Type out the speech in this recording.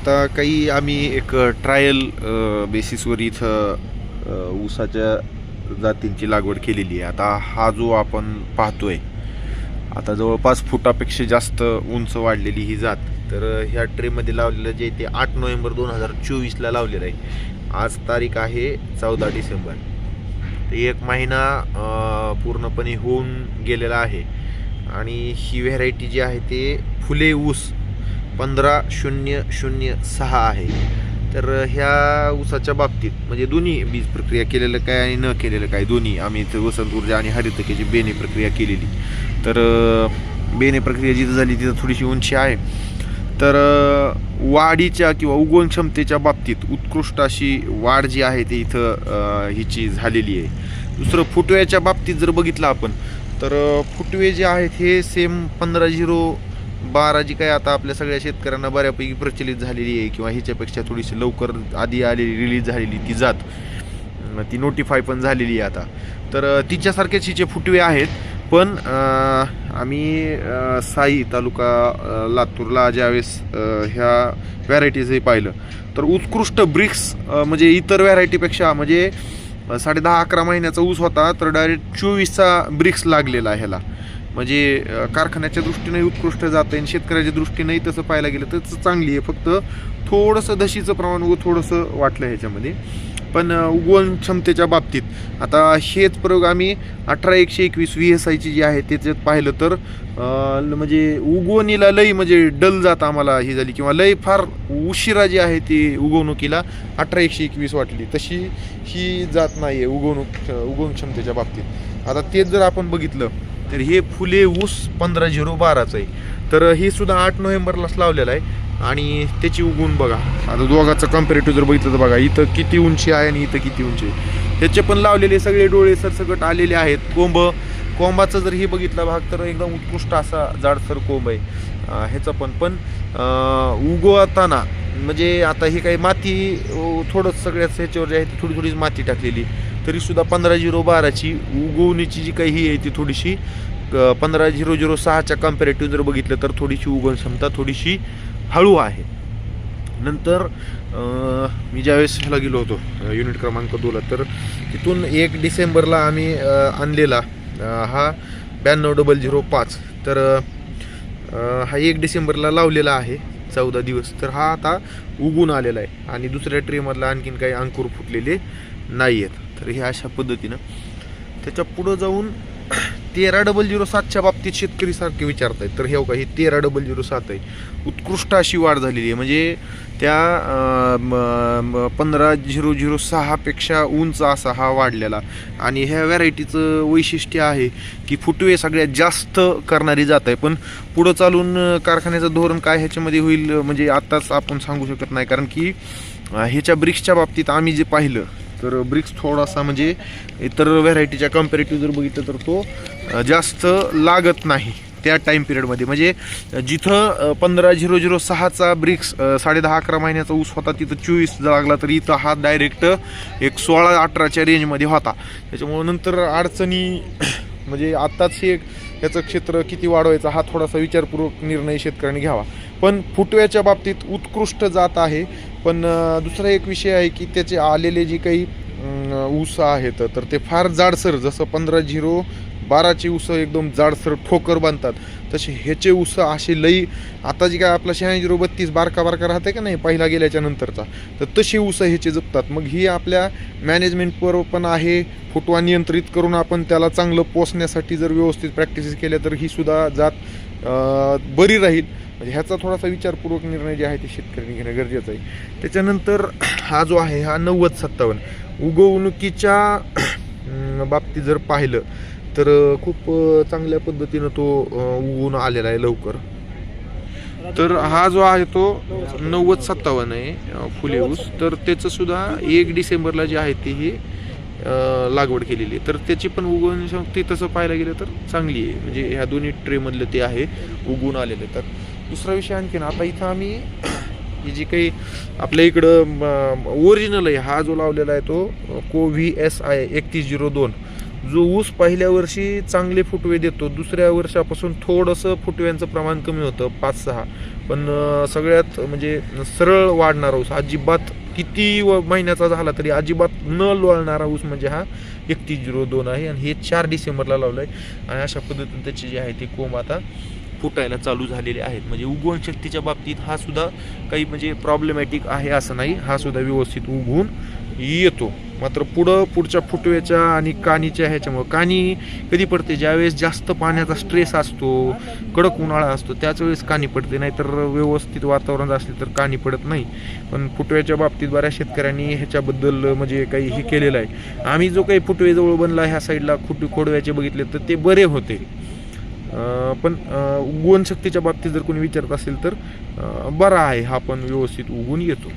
आता काही आम्ही एक ट्रायल बेसिसवर इथं ऊसाच्या जातींची लागवड केलेली आहे. आता हा जो आपण पाहतोय आता जवळपास फुटापेक्षा जास्त उंच वाढलेली ही जात. तर ह्या ट्रेमध्ये लावलेलं जे ते आठ नोव्हेंबर दोन हजार चोवीसला लावलेलं आहे. आज तारीख आहे चौदा डिसेंबर. तर एक महिना पूर्णपणे होऊन गेलेला आहे. आणि ही व्हेरायटी जी आहे ते फुले ऊस पंधरा शून्य शून्य सहा आहे. तर ह्या ऊसाच्या बाबतीत म्हणजे दोन्ही बीज प्रक्रिया केलेलं काय आणि न केलेलं काय दोन्ही. आम्ही इथं वसंत ऊर्जा आणि हरितकेची बेने प्रक्रिया केलेली. तर बेने प्रक्रिया जिथं झाली तिथं थोडीशी उंची आहे. तर वाढीच्या किंवा उगवण क्षमतेच्या बाबतीत उत्कृष्ट अशी वाढ जी आहे ती इथं हिची झालेली आहे. दुसरं फुटव्याच्या बाबतीत जर बघितलं आपण तर फुटवे जे आहेत हे सेम पंधरा झिरो बारा जी काय आता आपल्या सगळ्या शेतकऱ्यांना बऱ्यापैकी प्रचलित झालेली आहे किंवा ह्याच्यापेक्षा थोडीशी लवकर आधी आलेली रिलीज झालेली ती जात. ती नोटिफाय पण झालेली आहे आता. तर तिच्यासारखेच हिचे फुटवे आहेत पण आम्ही साई तालुका लातूरला ज्यावेळेस ह्या व्हॅरायटीजही पाहिलं तर उत्कृष्ट ब्रिक्स म्हणजे इतर व्हॅरायटीपेक्षा म्हणजे साडे दहा अकरा महिन्याचा ऊस होता तर डायरेक्ट चोवीसचा ब्रिक्स लागलेला ह्याला. म्हणजे कारखान्याच्या दृष्टीने उत्कृष्ट जातं आहे आणि शेतकऱ्याच्या दृष्टीनेही तसं पाहायला गेलं तर चांगली आहे. फक्त थोडंसं दशीचं प्रमाण व थोडंसं वाटलं ह्याच्यामध्ये. पण उगवण क्षमतेच्या बाबतीत आता हेच प्रयोग आम्ही अठरा एकशे एकवीस व्ही एस आयची जी आहे त्याच्यात पाहिलं तर ल- म्हणजे उगवणीला लई म्हणजे डल जात आम्हाला ही झाली किंवा लई फार उशिरा जी आहे ती उगवणुकीला अठरा एकशे एकवीस वाटली. तशी ही जात नाही आहे उगवणूक उगवण क्षमतेच्या बाबतीत. आता तेच जर आपण बघितलं तर हे फुले ऊस पंधरा झिरो बाराचं आहे. तर हे सुद्धा आठ नोव्हेंबरलाच लावलेलं आहे आणि त्याची उगवून बघा. आता दोघाचं कम्पॅरेटिव्ह जर बघितलं तर बघा इथं किती उंची आहे आणि इथं किती उंची आहे. त्याचे पण लावलेले सगळे डोळे सरसकट आलेले आहेत. कोंब कोंबाचं जर हे बघितला भाग तर एकदम उत्कृष्ट असा जाडसर कोंब आहे. ह्याचं पण. पण उगवताना म्हणजे आता हे काही माती थोडं सगळ्याच ह्याच्यावर जे आहे ती थोडी थोडीच माती टाकलेली. तरीसुद्धा पंधरा झिरो बाराची उगवणीची जी काही ही आहे ती थोडीशी पंधरा झिरो झिरो सहाच्या कम्पॅरेटिव्ह जर बघितलं तर थोडीशी उगवण क्षमता थोडीशी हळू आहे. नंतर मी ज्यावेळेस ह्याला गेलो होतो युनिट क्रमांक दोला तर तिथून एक डिसेंबरला आम्ही आणलेला हा ब्याण्णव डबल झिरो पाच. तर हा एक डिसेंबरला लावलेला आहे चौदा दिवस. तर हा आता उगून आलेला आहे आणि दुसऱ्या ट्रेमधला आणखीन काही अंकुर फुटलेले नाही आहेत तर हे अशा पद्धतीनं. त्याच्या पुढं जाऊन तेरा डबल झिरो सातच्या बाबतीत शेतकरी सारखे विचारत आहेत तर हे का हे तेरा डबल झिरो सात आहे. उत्कृष्ट अशी वाढ झालेली आहे. म्हणजे त्या पंधरा झिरो झिरो सहापेक्षा उंच असा हा वाढलेला. आणि ह्या व्हरायटीचं वैशिष्ट्य आहे की फुटवे सगळ्यात जास्त करणारी जात आहे. पण पुढं चालून कारखान्याचं धोरण काय ह्याच्यामध्ये होईल म्हणजे आत्ताच आपण सांगू शकत नाही. कारण की ह्याच्या ब्रिक्सच्या बाबतीत आम्ही जे पाहिलं तर ब्रिक्स थोडासा म्हणजे इतर व्हरायटीच्या कम्पॅरेटिव्ह जर बघितलं तर तो जास्त लागत नाही त्या टाईम पिरियडमध्ये म्हणजे जिथं पंधरा झिरो झिरो सहाचा ब्रिक्स साडे दहा अकरा महिन्याचा ऊस होता तिथं चोवीस लागला तर इथं हा डायरेक्ट एक सोळा अठराच्या रेंजमध्ये होता. त्याच्यामुळं नंतर अडचणी म्हणजे आत्ताच हे याचं क्षेत्र किती वाढवायचा हा थोडासा विचारपूर्वक निर्णय शेतकऱ्यांनी घ्यावा. पण फुटव्याच्या बाबतीत उत्कृष्ट जात आहे. पण दुसरा एक विषय आहे की त्याचे आलेले जे काही ऊस आहेत तर ते फार जाडसर जसं पंधरा झिरो बाराचे उसं एकदम जाडसर ठोकर बांधतात तसे ह्याचे उसं असे लई आता जी काय आपला शहाऐंशी झिरो बत्तीस बारका बारका राहते का नाही पहिला गेल्याच्या नंतरचा तर तसे उसं ह्याचे जपतात. मग ही आपल्या मॅनेजमेंटवर पण आहे फुटवा नियंत्रित करून आपण त्याला चांगलं पोसण्यासाठी जर व्यवस्थित प्रॅक्टिसेस केल्या तर ही सुद्धा जात बरी राहील. म्हणजे ह्याचा थोडासा विचारपूर्वक निर्णय जे आहे ते शेतकऱ्यांनी घेणं गरजेचं आहे. त्याच्यानंतर हा जो आहे हा नव्वद सत्तावन्न. उगवणुकीच्या बाबतीत जर पाहिलं तर खूप चांगल्या पद्धतीनं तो उगवून आलेला आहे लवकर. तर हा जो आहे तो नव्वद सत्तावन्न आहे फुले ऊस. तर त्याचं सुद्धा एक डिसेंबरला जे आहे ते ही लागवड केलेली आहे. तर त्याची पण उगवण शक्ती तसं पाहायला गेलं तर चांगली आहे. म्हणजे ह्या दोन्ही ट्रेमधलं ते आहे उगवून आलेलं आहे. तर दुसरा विषय आणखीन आता इथं आम्ही ही जी काही आपल्या इकडं ओरिजिनल आहे हा जो लावलेला आहे तो को व्ही एस आय एकतीस झिरो दोन. जो ऊस पहिल्या वर्षी चांगले फुटवे देतो दुसऱ्या वर्षापासून थोडंसं फुटव्यांचं प्रमाण कमी होतं पाच सहा. पण सगळ्यात म्हणजे सरळ वाढणारा ऊस अजिबात किती व महिन्याचा झाला तरी अजिबात न लोळणारा ऊस म्हणजे हा एकतीस झिरो दोन आहे आणि हे चार डिसेंबरला लावलं आहे आणि अशा पद्धतीने त्याचे जे आहे ते कोंब आता फुटायला चालू झालेले आहेत. म्हणजे उगवण शक्तीच्या बाबतीत हा सुद्धा काही म्हणजे प्रॉब्लेमॅटिक आहे असं नाही. हा सुद्धा व्यवस्थित उगवून येतो. मात्र पुढं पुढच्या फुटवेच्या आणि कानीच्या ह्याच्यामुळं. कानी कधी पडते? ज्यावेळेस जास्त पाण्याचा स्ट्रेस असतो कडक उन्हाळा असतो त्याच वेळेस कानी पडते. नाहीतर व्यवस्थित वातावरण असले तर कानी पडत नाही. पण फुटव्याच्या बाबतीत बऱ्याच शेतकऱ्यांनी ह्याच्याबद्दल म्हणजे काही हे केलेलं आहे. आम्ही जो काही फुटवेजवळ बनला ह्या साईडला खुट खोडव्याचे बघितले तर ते बरे होते. पण उगवण शक्तीच्या बाबतीत जर कोणी विचारत असेल तर बरा आहे. हा पण व्यवस्थित उगून येतो.